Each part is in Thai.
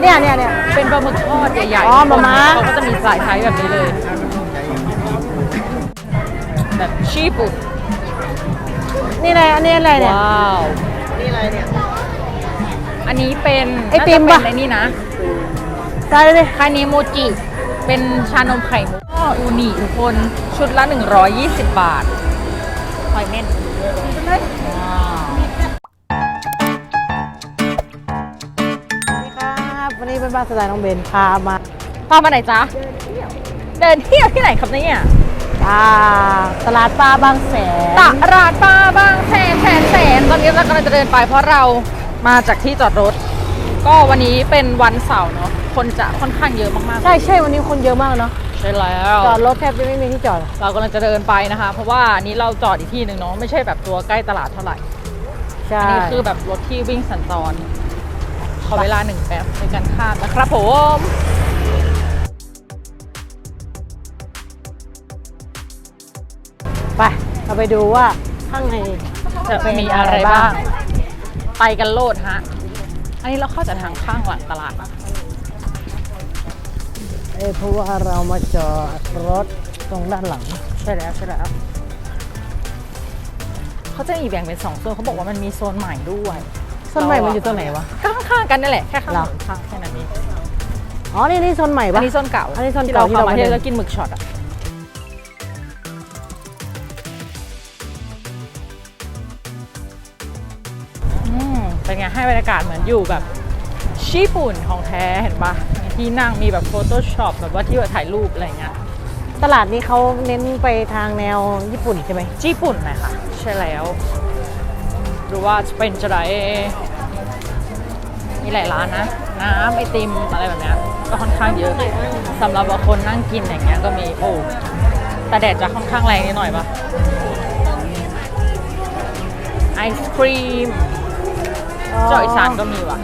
เนี่ยเนี่ยเนี่ย เป็นปลาหมึกทอดใหญ่ๆอ๋อมาม่า เขาก็จะมีสายไทยแบบนี้เลย แบบชีปุ่นนี่อะไร อันนี้อะไรเนี่ย ว้าว นี่อะไรเนี่ย อันนี้เป็นไอติมน่าปะจะเป็นในนี่นะใช่เลยคาเนโมจิ เป็นชานมไข่มุกก็อูนิทุกคน ชุดละ 120 บาทหอยเม่นว้าวนี่ เป็นบ้านสไตล์น้องเบนพามาพามาไหนจ๊ะ เดินเที่ยวที่ไหนครับเนี่ยอ่าตลาดปลาบางแสนตลาดปลาบางแสนแสนแสนตอนนี้เรากำลังจะเดินไปเพราะเรามาจากที่จอดรถ ก็วันนี้เป็นวันเสาร์เนาะคนจะค่อนข้างเยอะมากใช่ใช่วันนี้คนเยอะมากเนาะๆใช่แล้วจอดรถแทบจะไม่มีที่จอด เรากำลังจะเดินไปนะคะ เพราะว่าอันนี้เราจอดอีกที่หนึ่งเนาะไม่ใช่แบบตัวใกล้ตลาดเท่าไหร่ใช่อันนี้คือแบบรถที่วิ่งสัญจรข อเวลาหนึ่งแป๊บในการข้ามนะครับผมไปเราไปดูว่าข้างในจะมีอะไรบ้าง ไปกันโลดฮะ อันนี้เราเข้าจากทางข้างหลังตลาดอะเอ้ยเพราะว่าเรามาจอดรถตรงด้านหลัง ใช่แล้วใช่แล้วเขาจะมีแบ่งเป็นสองโซนเขาบอกว่ามันมีโซนใหม่ด้วย ส้นใหม่มันอยู่ตรงไหนวะก็ข้างๆกันนั่นแหละแค่ข้างเหรอข้างแค่นั้นเองอ๋อนี่นี่โซนใหม่อัปะนนี้โซนเก่าอันนี้โซนที่เก่าเราเข้ามาที่ที่เราเรากินหมึกช็อตอะอืมเป็นไงให้บรรยากาศเหมือนอยู่แบบญี่ปุ่นของแท้เห็นปะมีที่นั่งมีแบบโฟโต้ช็อปแบบว่าที่แบบถ่ายรูปอะไรเงี้ยตลาดนี้เขาเน้นไปทางแนวญี่ปุ่นใช่ไหมญี่ปุ่นหน่อยค่ะใช่แล้ว หรือว่าจะเป็นจะไรมีหลายร้านนะ น้ำไอติมอะไรแบบเนี้ยก็ค่อนข้างเยอะสำหรับว่าคนนั่งกินอย่างเงี้ยก็มีโอ้แต่แดดจะค่อนข้างแรงนิดหน่อยปะไอศครีมเจาะอีสานก็มีว่ะ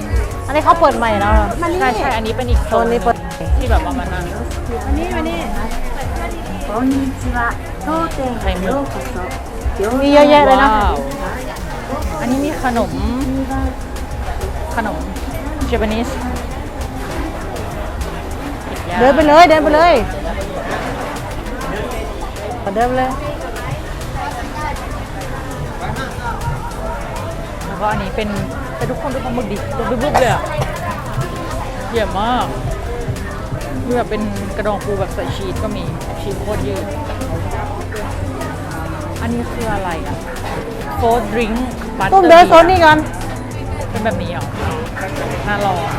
อันนี้เขาเปิดใหม่แล้วเหรอ ใช่ใช่อันนี้เป็นอีก โซนนี้เปิด ที่แบบว่ามานั่ง こんにちは。当店へようこそ。 มีเยอะแยะเลยนะ ว้าวอั นนี้มีขนม ขนมเจแปนิสเดินไปเลย เดินไปเลยเดินไปเลยแล้วก็อันนี้เป็นแต่ทุกคนดูความมึกดิตัวบึ้บๆเลยอะเยี่ยมมากมีแบบเป็นกระดองปูแบบใส่ชีสก็มีชีสโคตรยืดอันนี้คืออะไรอะโฟร์ดริงก์บั ตเตอตุ้มร์เดินโซนนี้ก่อนเป็นแบบนี้เหรอน่าลองอะ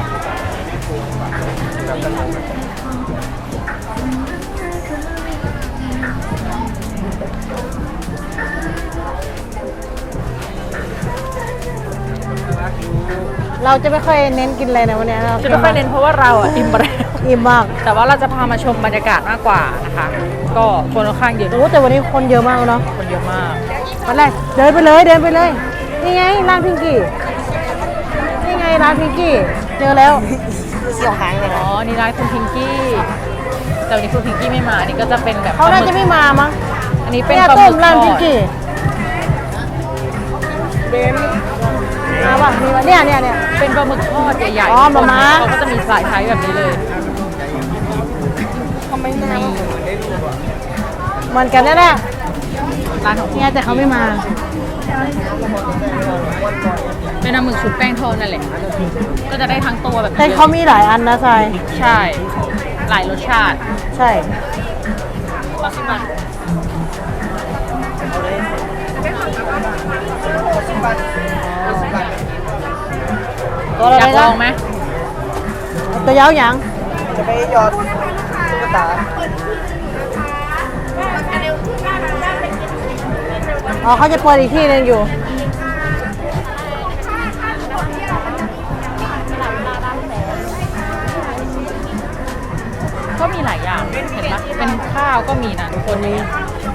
เราจะไม่ค่อยเน้นกินอะไรนะวันนี้เราจะไม่ค่อยเน้นเพราะว่าเราอะอิ่มไปแล้วอิ่มมาก แต่ว่าเราจะพามาชมบรรยากาศมากกว่านะคะ ก็คนค่อนข้างเยอะโอ้แต่วันนี้คนเยอะมากเนาะคนเยอะมากวันแรกเดินไปเลยเดินไปเลย นี่ไงร้านพิงกี้นี่ไงร้านพิงกี้เจอแล้วเสี่ยวหางเลยอ๋นะอ นี่ร้านคุณพิงกี้ แต่วันนี้คุณพิงกี้ไม่มาอันนี้ก็จะเป็นแบบเขาน่าจะไม่มามั้งอันนี้เป็นเนี่ยปลาหต้มึมกทร้านอพิงดกี้มาป่ะมีวะเนี่ยเนี่ยเนี่ย เป็นปลาหมึกทอดใหญ่ๆอ๋อมาม่า เขาก็จะมีสายไทยแบบนี้เลย เขาไม่น่าเหมือนได้รูปอะเหมือนกันนั่นแหละร้านของเนี่ยแต่เขาไม่มา เป็นปลาหมึกชุบแป้งทอดนั่นแหละ ก็จะได้ทั้งตัวแบบนี้แต่เขามีหลายอันนะทรายใช่ หลายรสชาติใช่ขอชิมก่อนตัวอะไรอยากลนะองไหมตัวยาวหยังจะไปหยอดตุ๊กตา อ๋อเขาจะเปิดอีกที่หนึงอยู่ ก็มีหลายอย่าง เห็นปะเป็นข้าวก็มีนะทุกคนนี้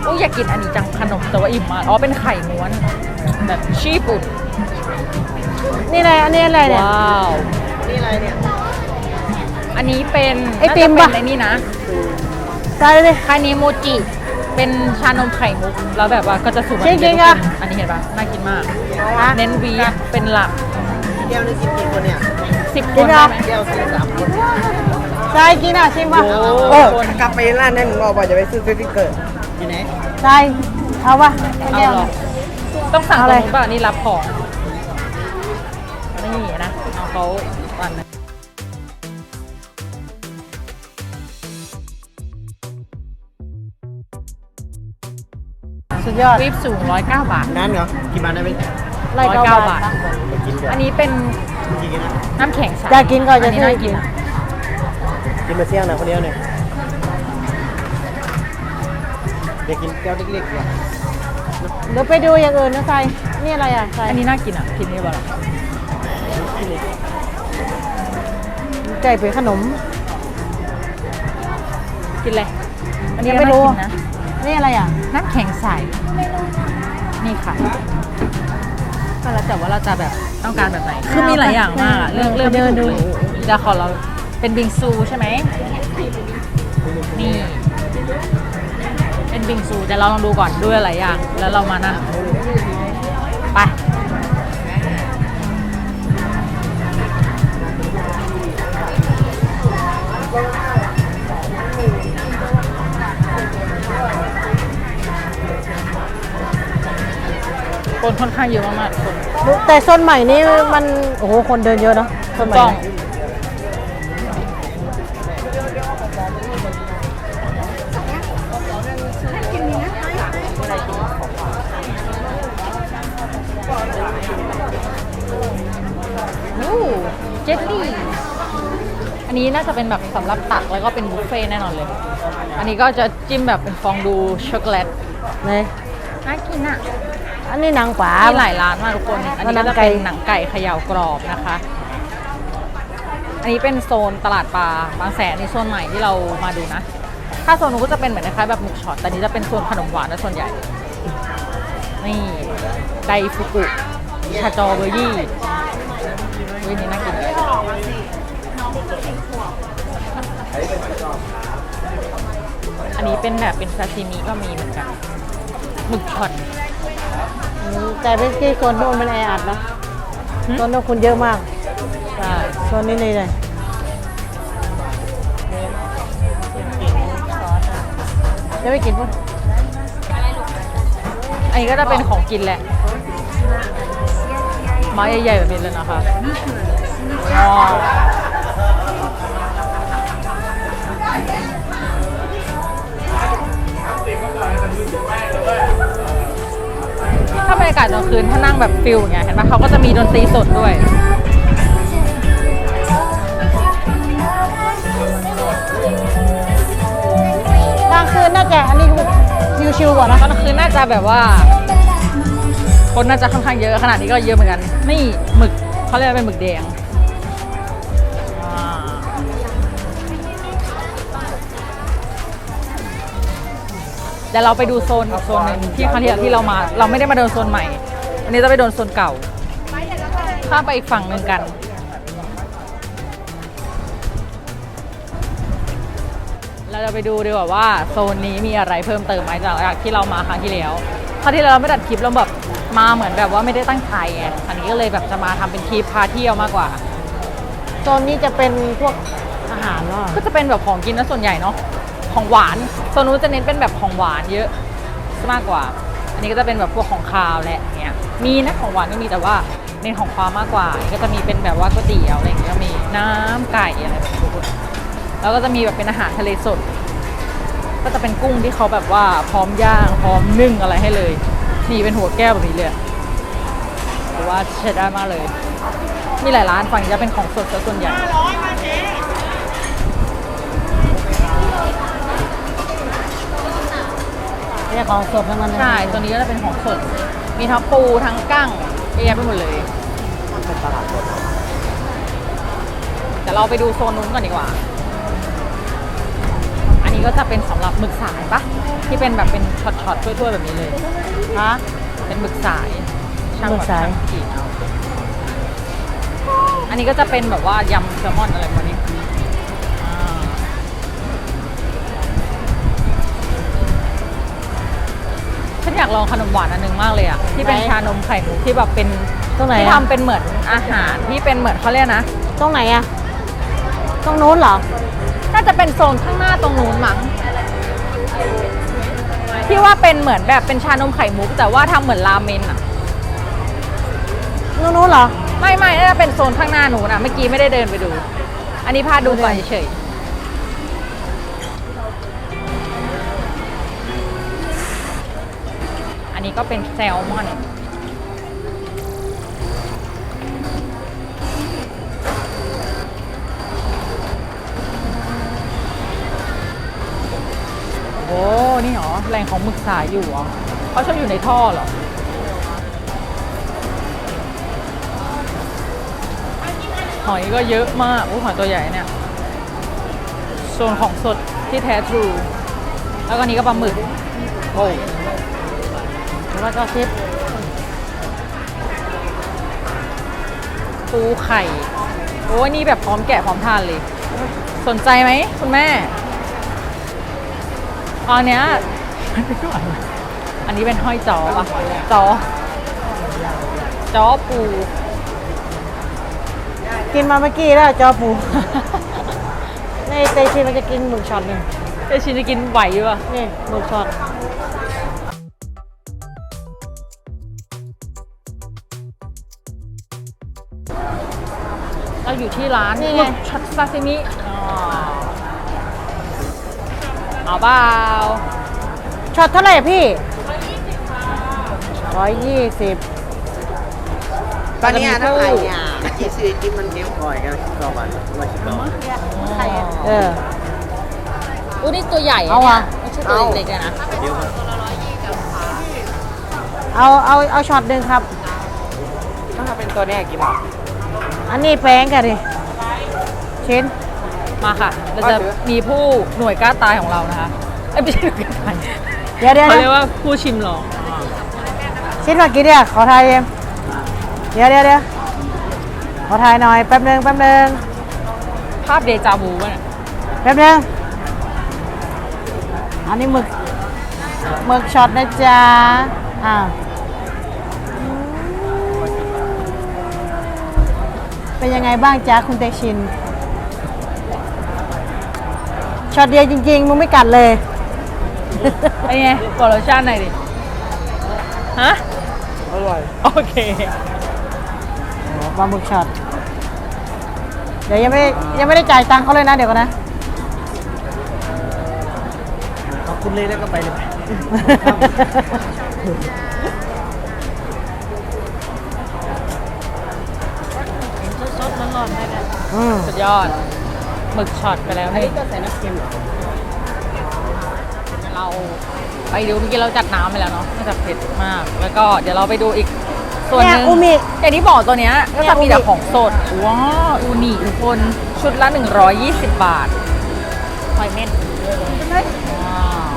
อู้อยากกินอันนี้จังขนมแต่ว่าอิ่มมากอ๋อเป็นไข่ม้วน แบบชีปุ่นนี่อะไรอันนี้อะไรเนี่ย ว้าว นี่อะไรเนี่ย อันนี้เป็นไอติมน่าปะจะเป็นในนี่นะใช่เลยคาเนโมจิ เป็นชานมไข่มุก แล้วแบบว่าก็จะสูงจริงๆอะ อันนี้เห็นปะน่ากินมากฮะเน้นวีฟเป็นหลักแก้วนึงกินกี่คนเนี่ยสิบคจรินงเหรได้อ ไหม แก้วสี่สามทรายกินอะชิมป่ะโอ้เออกลับไปร้านนั้นมึงบอกว่าจะไปซื้อสติ๊กเกอร์ที่ไหนทรายเอาป่ะเอาหรอ ต้องสั่งเอาตอะไรรงนู้นป่ะนี่รับของ นี่นะเอาเขา สุดยอดวิปสูง 109 บาท นั้นเหรอกี่บาทได้ไหมไล่เก้า109บาบาททไปกินก่อนอันนี้เป็นกินกันนะน้ำแข็งใสอยากกินก่อนจะอันนี้ซื้อน่ากิน กินมาเสี่ยงนะคนเดียวเนี่ยเด็กกินแก้วเล็กๆเนี่ยเดี๋ยวไปดูอย่างอื่นนะทรายนี่อะไรอะทรายอันนี้น่ากินอะ กินนี่ป่ะล่ะไก่เป็นขนม กินเลยอันนี้ยังก็ไม่น่ารู้กินนะ นี่อะไรอะ น้ำแข็งใส นี่ค่ะ ก็แล้วแต่ว่าเราจะแบบต้องการแบบไหน คือมีหลายอย่างมากอะเรื่องเรื่องไม่ถูกเลยเดี๋ยวขอเราเป็นบิงซูใช่ไหม นี่ เป็นบิงซูเดี๋ยวเราลองดูก่อนด้วยหลายอย่าง แล้วเรามานั่น คนค่อนข้างเยอะมากๆคนแต่โซนใหม่นี้มันโอ้โหคนเดินเยอะเนาะโซนใหม่ต้องเนี่ยโอ้เจลลี่ อันนี้น่าจะเป็นแบบสำหรับตักแล้วก็เป็นบุฟเฟ่ต์แน่นอนเลย อันนี้ก็จะจิ้มแบบเป็นฟองดูช็อกโกแลตนี่ น่ากินอะ อันนี้หนังป๋า มีหลายร้านมากทุกคน อันนี้ก็จะเป็นหนังไก่เขย่ากรอบนะคะ อันนี้เป็นโซนตลาดปลาบางแสนในโซนใหม่ที่เรามาดูนะ ถ้าโซนนู้นก็จะเป็นเหมือนคล้ายๆแบบหมึกช็อตแต่นี้จะเป็นโซนขนมหวานนะส่วนใหญ่ นี่ไดฟุกุชาจอเบอร์ยี่วินี่น่ากินอันนี้เป็นแบบเป็นซาซิมิก็มีเหมือนกัน หมึกช็อตอืมแต่เป็นที่โซนโน้นมันแออัดนะหึโซนโน้นคนเยอะมากใช่โซนนี้เลยเลยจะไปกินปะอันนี้ก็จะเป็นของกินแหละไม้ใหญ่ๆแบบนี้เลยนะคะว้า ถ้าบรรยากาศกลางคืนถ้านั่งแบบฟิลอย่างเงี้ยเห็นปะเขาก็จะมีดนตรีสดด้วย กลางคืนน่าจะอันนี้ชิวๆกว่านะตอนกลางคืนน่าจะแบบว่า คนน่าจะค่อนข้างเยอะขนาดนี้ก็เยอะเหมือนกัน นี่หมึกเขาเรียกว่าเป็นหมึกแดง เดี๋ยวเราไปดูโซนอีกโซนหนึ่งที่ครั้งที่แล้วที่เรามา เราไม่ได้มาเดินโซนใหม่ อันนี้จะไปเดินโซนเก่าข้ามไปอีกฝั่งหนึ่งกัน เราจะไปดูดีกว่าว่าโซนนี้มีอะไรเพิ่มเติมไหมจากที่เรามาครั้งที่แล้วครั้งที่แล้วเราไม่ตัดคลิปเราแบบมาเหมือนแบบว่าไม่ได้ตั้งใจไงอันนี้ก็เลยแบบจะมาทำเป็นคลิปพาเที่ยวมากกว่า โซนนี้จะเป็นพวกอาหารเนาะก็จะเป็นแบบของกินนะส่วนใหญ่เนาะ ของหวานโซนนู้นจะเน้นเป็นแบบของหวานเยอะมากกว่า อันนี้ก็จะเป็นแบบพวกของคาวแหละเงี้ยมีนะของหวานก็มีแต่ว่าเน้นของความมากกว่า ก็จะมีเป็นแบบว่าก๋วยเตี๋ยวอะไรอย่างเงี้ยมีน้ำไก่อะไรแบบนี้แล้วก็จะมีแบบเป็นอาหารทะเลสด ก็จะเป็นกุ้งที่เขาแบบว่าพร้อมย่างพร้อมนึ่งอะไรให้เลย นี่เป็นหัวแก้วแบบนี้เลยหรือว่าใช้ได้มากเลย มีหลายร้านฝั่งนี้จะเป็นของสดซะส่วนใหญ่ ไม่ใช่ของสดทั้งนั้นเลยใช่ ตัวนี้ก็จะเป็นของสด มีทั้งปูทั้งกั้งเยอะแยะไปหมดเลย เป็นตลาดสดแต่เราไปดูโซนนู้นก่อนดีกว่า อันนี้ก็จะเป็นสำหรับหมึกสายปะที่เป็นแบบเป็นช็อตๆถ้วยๆแบบนี้เลยฮะเป็นหมึกสายช่างหมึแบบกสายช่างขีดเอาอันนี้ก็จะเป็นแบบว่ายำแซลมอนอะไรประมาณนี้ อยากลองขนมหวานอันนึงมากเลยอะที่เป็นไหน ชานมไข่มุกที่แบบเป็นตรงไหนที่อะทำเป็นเหมือนอาหารที่เป็นเหมือนเขาเรียกนะ ตรงไหนอะตรงนู้นเหรอ น่าจะเป็นโซนข้างหน้าตรงนู้นมั้งที่ว่าเป็นเหมือนแบบเป็นชานมไข่มุก แต่ว่าทำเหมือนราเมนอะนู้นนู้นเหรอ ไม่ไม่น่าจะเป็นโซนข้างหน้าหนูนะเมื่อกี้ไม่ได้เดินไปดู อันนี้พาดูก่อนเฉยๆ นนี้ก็เป็นแซลมอน โอ้ นี่เหรอแหล่งของหมึกสายอยู่เหรอเขาชอบอยู่ในท่อเหรอหอยก็เยอะมากอู้หอยตัวใหญ่เนี่ย โซนของสดที่แท้ทรู แล้วก็นี้ก็ปลาหมึก โอ้ แล้วก็ชิปปูไข่ โอ้ยนี่แบบพร้อมแกะพร้อมทานเลย สนใจไหมคุณแม่อันเนี้ยอันนี้เป็นห้อยจอปะจอจอปู กินมาเมื่อกี้แล้วจอปู ในเตชินมันจะกินหมึกช็อตหนึ่งเอชินจะกินไหวอยู่ป่ะนี่หมึกช็อต อยู่ที่ร้านนี่หไงมึกช็อตซาซิมิอ๋อเอาเปล่าช็อตเท่าไหร่อะพี่ร้อยยี่สิบตอนนี้ถ้าไหร่เนี่ยอีซีกินมันเดียวก่อยกันก็วันวันชิบะเอออุ้นี่ตัวใหญ่เอาอะไม่ใช่ตัวเล็กๆเลยนะเดียวเอาเอาเอาช็อตหนึ่งครับ ถ้าเป็นตัวเนี้ยกี่บาท อันนี้แป้งกันดิชิ้น มาค่ะ เราจะเอาเถอะมีผู้หน่วยกล้าตายของเรานะคะเอ้ยไม่ใช่หน่วยกล้าตายเดี๋ยวเดี๋ยวเขาเดี๋เรียยวกว่าผู้ชิมลองชิ้นมากี่เนี่ยขอทายเองเดี๋ยวเดี๋ยวเดี๋ยวขอทายหน่อยแป๊บหนึงแป๊บหนึงภาพเดจาวูป่ะเนี่ยแป๊บหนึงอันนี้หมึกหมึกช็อตนะจ๊ะอ้า เป็นยังไงบ้างจ๊ะคุณเตชิน ช็อตเดียวจริงๆ มึงไม่กัดเลย ไอ้ไงบอกรสชาติหน่อยดิ ฮะ อร่อยโอเค ปลาหมึกช็อต เดี๋ยวยังไม่ได้ยังไม่ได้จ่ายตังค์เขาเลยนะเดี๋ยวก่อนนะ ขอบคุณเลยแล้วก็ไปเลย อืมสุดยอดหมึกช็อตไปแล้วอันนี่นี้ก็ใส่น้ำเค็มเหรอเราไปดูเมื่อกี้เราจัดน้ำไปแล้วเนาะน่าจะเผ็ดมาก แล้วก็เดี๋ยวเราไปดูอีกส่วนหเนี่ยนึงอูมิ อย่างที่บอกตัวเนี้ยก็เนี่จะยมีอูมิแต่ของสดว้าวอูนิทุกคนชุดละ 120 บาทหอยเม่นว้าว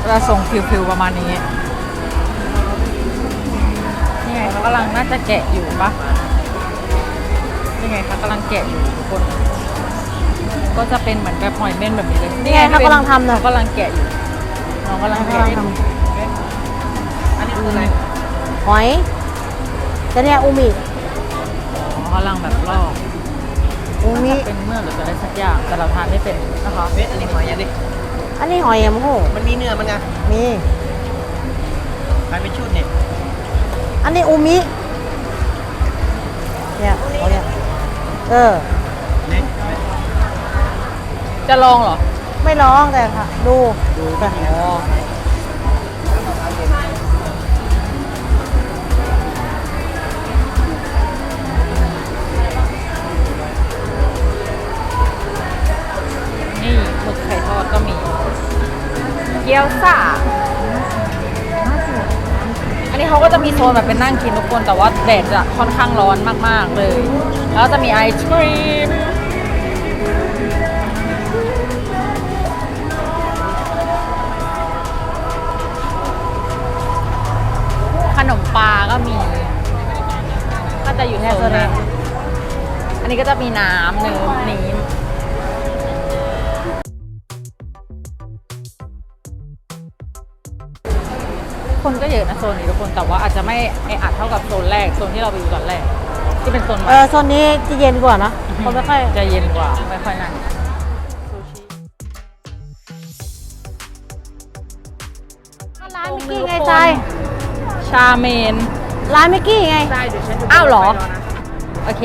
ก็จะทรงฟิวๆประมาณนี้ นี่ไงเขากำลังน่าจะแกะอยู่ปะนี่ไงเขากำลังแกะอยู่ทุกคน ก็จะเป็นเหมือนแบบหอยเม่นแบบนี้เลยนี่ไงเขากำลังทำนะเขากำลังแกะอยู่น้องกำลังเขาแกะกำลังอยู่ทอันนี้คืออะไรหอยแต่เนี่ยอูมิอ๋อกำลังแบบลอกอูมิเป็นเมื่อกหรืออะไรสักอย่างแต่เราทานไม่เป็นนะคะเม็ดอันนี้หอยอันนี้อันนี้หอยอะมงโหมันมีเนื้อมันไงมีขายเป็นชุดเนี่ยอันนี้อูมิเนี่ยเขาเนี่ย เออเนี่ยจะลองเหรอ ไม่ร้องแต่ค่ะ ดูแต่อ๋อนี่หมึกไข่ทอดก็มี เกี๊ยวซ่า ก็จะมีโซนแบบเป็นนั่งกินทุกคนแต่ว่าแดดจะค่อนข้างร้อนมากๆเลย แล้วจะมีไอศครีมขนมปลาก็มี ก็จะอยู่โซนนั้นอันนี้ก็จะมีน้ำเนื้อนี้ คนก็เยอะนะโซนนี้ทุกคนแต่ว่าอาจจะไม่ไออัดเท่ากับโซนแรกโซนที่เราไปอยู่ตอนแรก ที่เป็นโซนเออโซนนี้จะเย็นกว่านะคนไม่ค่อย จะเย็นกว่าไม่ค่อยนั่งร้านมิกกี้ไงจายชาเมนร้านมิกกี้ไง ได้เดี๋ยวฉันอ้าวเหรอ โอเค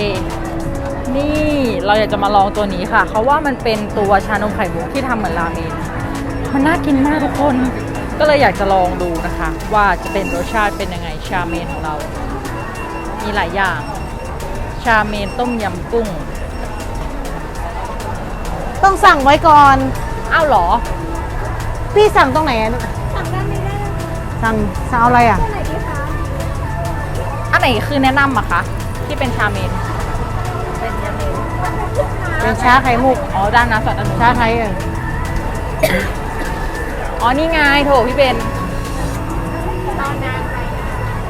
นี่เราอยากจะมาลองตัวนี้ค่ะเขาว่ามันเป็นตัวชานมไข่มุกที่ทำเหมือนราเมนมันน่ากินมากทุกคน ก็เลยอยากจะลองดูนะคะ ว่าจะเป็นรสชาติเป็นยังไงชาเมนของเรา มีหลายอย่าง ชาเมนต้มยำกุ้ง ต้องสั่งไว้ก่อน อ้าวเหรอ พี่สั่งตรงไหนอะสั่งด้านนี้ได้สั่งสั่งเอาอะไรอะอันไหนคือแนะนำอะคะ ที่เป็นชาเมนเป็นชาไข่มุกอ๋อด้านน้ำสดอันนู้นชาไทยเออ อ๋อ นี่ไงโถพี่เบน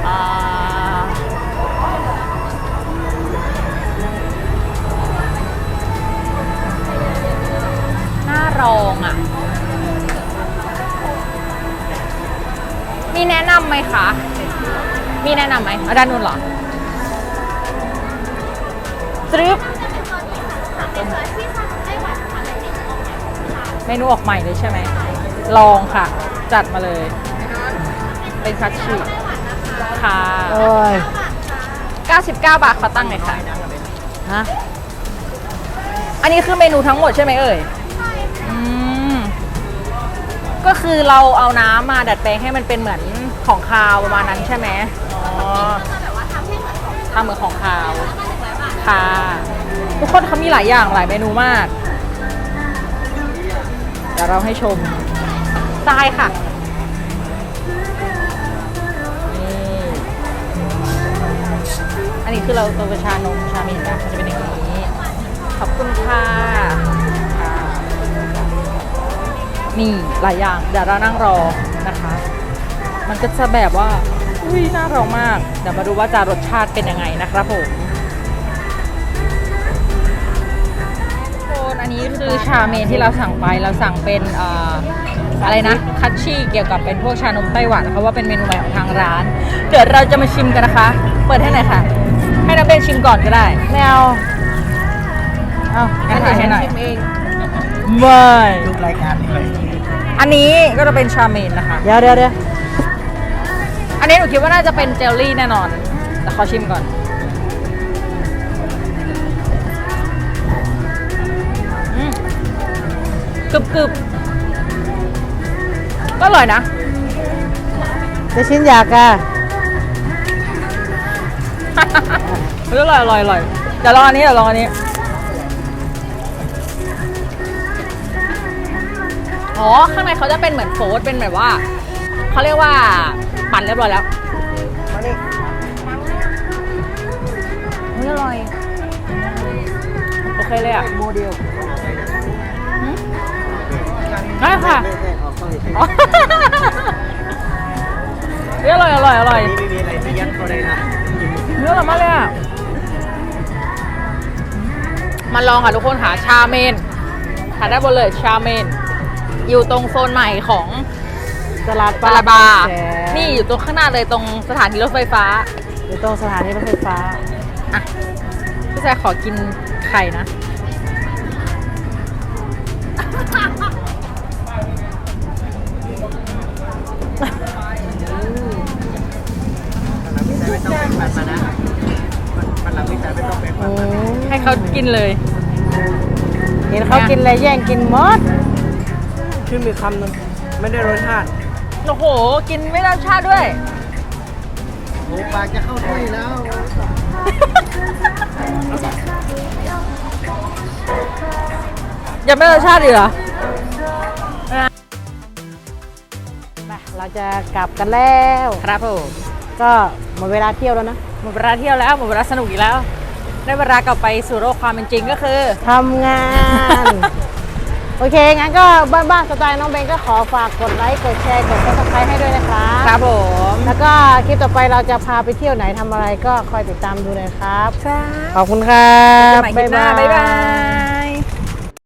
อ่าน่ารองอะ มีแนะนำไหมคะ มีแนะนำไหมอาด้านนู้นเหรอตรึบเมนูออกใหม่เลยใช่ไหม ลองค่ะ จัดมาเลย เป็นคัตชิค่ะ โอ้ย 99 บาทขอตั้งหน่อยค่ะ ฮะ อันนี้คือเมนูทั้งหมดใช่ไหมเอ่ยอืมก็คือเราเอาน้ำมาดัดแปลงให้มันเป็นเหมือนของคาวประมาณนั้นใช่ไหมอ๋อทำเหมือนของคาว ค่ะ ทุกคนเขามีหลายอย่างหลายเมนูมาก เดี๋ยวเราให้ชม ทรายค่ะอันนี้คือเราตัวชานมชาเมนนะมันจะเป็นอย่างนี้ ขอบคุณค่ะนี่หลายอย่างเดี๋ยวเรานั่งรอนะคะ มันก็จะแบบว่า อุ้ยน่ารอมาก เดี๋ยวมาดูว่าจะรสชาติเป็นยังไงนะครับผมโคนอันนี้คือชาเมนที่เราสั่งไปเราสั่งเป็นอ่อ อะไรนะ คัตชี่เกี่ยวกับเป็นพวกชานมไต้หวันเขาว่าเป็นเมนูใหม่ของทางร้าน เดี๋ยวเราจะมาชิมกันนะคะ เปิดให้หน่อยค่ะ ให้น้ำเบนชิมก่อนก็ได้แมวเอาให้ถ่ายให้หน่อยชิมเองไม่ทุกรายการนี้เลย อันนี้ก็จะเป็นชาเมนนะคะ เดี๋ยวเดี๋ยวเดี๋ยวอันนี้หนูคิดว่าน่าจะเป็นเจลลี่แน่นอน แต่ขอชิมก่อนอืมกรึบกรึบ ก็อร่อยนะ จะชิ้นอยากอะเฮ้ยอร่อยอร่อยอร่อยเดี๋ยวลองอันนี้เดี๋ยวลองอันนี้ อ๋อ ข้างในเขาจะเป็นเหมือนโฟลตเป็นแบบว่า เขาเรียกว่าปั่นเรียบร้อยแล้วมานี่เฮ้ยอร่อย โอเคเลยอะ โมเดล ได้ค่ะ ไม่ใช่ออกต้องใช้อ๋อ เฮ้ยอร่อยอร่อยอร่อยนี่ไม่มีอะไรที่ยัดเขาได้นะเนื้ออร่อยมากเลยอะมาลองค่ะทุกคนค่ะชาเมนทานได้บนเลยชาเมน อยู่ตรงโซนใหม่ของตลาดปาลาบาแสนี่อยู่ตรงข้างหน้าเลยตรงสถานีรถไฟฟ้า อยู่ตรงสถานีรถไฟฟ้าอะพี่แจ๊คขอกินไข่นะ นะให้เขากินเลย เห็นเขากินอะไรแย่งกินหมดขึ้นมีคำหนึงไม่ได้รสชาติโอ้โห กินไม่ได้รสชาติด้วยโอ้ปากจะเข้าถ้วยแล้ว ยังไม่ได้รสชาติอีกเหรอ เราจะกลับกันแล้วครับผมก็หมดเวลาเที่ยวแล้วนะหมดเวลาเที่ยวแล้วหมดเวลาสนุกอีกแล้ว ได้เวลากลับไปสู่โลกความเป็นจริงก็คือทำงาน โอเค งั้นก็บ้านๆสไตล์น้องเบนก็ขอฝากกดไลค์กดแชร์กด subscribe ให้ด้วยนะคะครับผมแล้วก็คลิปต่อไปเราจะพาไปเที่ยวไหนทำอะไรก็คอยติดตามดูเลยครับ ครับขอบคุณครัเจอบกันใหม่คลิปหน้าบ๊ายบาย